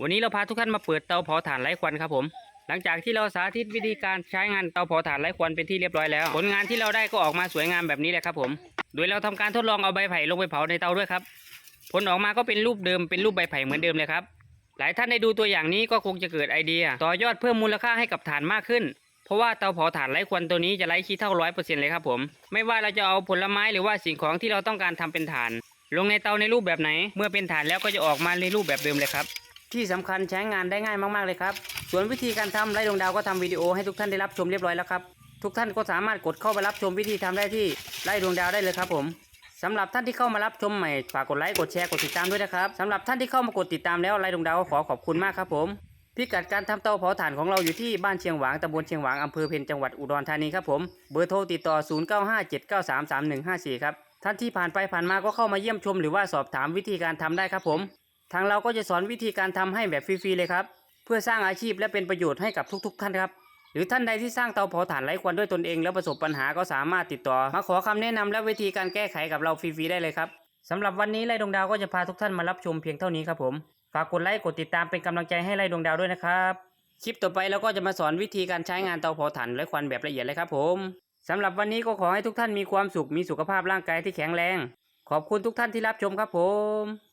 วันนี้เราพาทุกท่านมาเปิดเตาเผาถ่านไร้ควันครับผม หลังจากที่เราสาธิตวิธีการใช้งานเตาเผาถ่านไร้ควันเป็นที่เรียบร้อยแล้ว ผลงานที่เราได้ก็ออกมาสวยงามแบบนี้เลยครับผม โดยเราทำการทดลองเอาใบไผ่ลงไปเผาในเตาด้วยครับ ผลออกมาก็เป็นรูปเดิมเป็นรูปใบไผ่เหมือนเดิมเลยครับ หลายท่านได้ดูตัวอย่างนี้ก็คงจะเกิดไอเดีย ต่อยอดเพิ่มมูลค่าให้กับถ่านมากขึ้นเพราะว่าเตาเผาถ่านไร้ควันตัวนี้จะไร้ขี้เท่าร้อยเปอร์เซ็นต์เลยครับผม ไม่ว่าเราจะเอาผลไม้หรือว่าสิ่งของที่เราต้องการทำเป็นถ่าน ลงในเตาในรูปแบบไหน เมื่อเป็นถ่านแล้วก็จะออกมาในรูปแบบเดิมเลยครับ ที่สำคัญใช้งานได้ง่ายมากๆเลยครับ ส่วนวิธีการทำไร้ดวงดาวก็ทำวิดีโอให้ทุกท่านได้รับชมเรียบร้อยแล้วครับ ทุกท่านก็สามารถกดเข้าไปรับชมวิธีทำได้ที่ไร้ดวงดาวได้เลยครับผมสำหรับท่านที่เข้ามารับชมใหม่ฝากกดไลค์กดแชร์กดติดตามด้วยนะครับสำหรับท่านที่เข้ามากดติดตามแล้วไร้ดวงดาวก็ขอขอบคุณมากครับผมพิกัดการทำเตาเผาถ่านของเราอยู่ที่บ้านเชียงหวางตำบลเชียงหวางอำเภอเพนจังหวัดอุดรธานีครับผมเบอร์โทรติดต่อ 0957933154 ครับท่านที่ผ่านไปผ่านมาก็เข้ามาเยี่ยมชมหรือว่าสอบถามวิธีการทำได้ครับผม ทางเราก็จะสอนวิธีการทำให้แบบฟรีๆเลยครับ เพื่อสร้างอาชีพและเป็นประโยชน์ให้กับทุก ๆ ท่านครับ หรือท่านใดที่สร้างเตาเผาถ่านไร้ควันด้วยตนเอง แล้วประสบปัญหาก็สามารถติดต่อ มาขอคำแนะนำและวิธีการแก้ไขกับเราฟรีๆได้เลยครับสำหรับวันนี้ไล่ดวงดาวก็จะพาทุกท่านมารับชมเพียงเท่านี้ครับผมฝากกดไลค์กดติดตามเป็นกำลังใจให้ไล่ดวงดาวด้วยนะครับคลิปต่อไปเราก็จะมาสอนวิธีการใช้งานเตาเผาถ่านไร้ควันแบบละเอียดเลยครับผมสำหรับวันนี้ก็ขอให้ทุกท่านมีความสุขมีสุขภาพร่างกายที่แข็งแรง ขอบคุณทุกท่านที่รับชมครับผม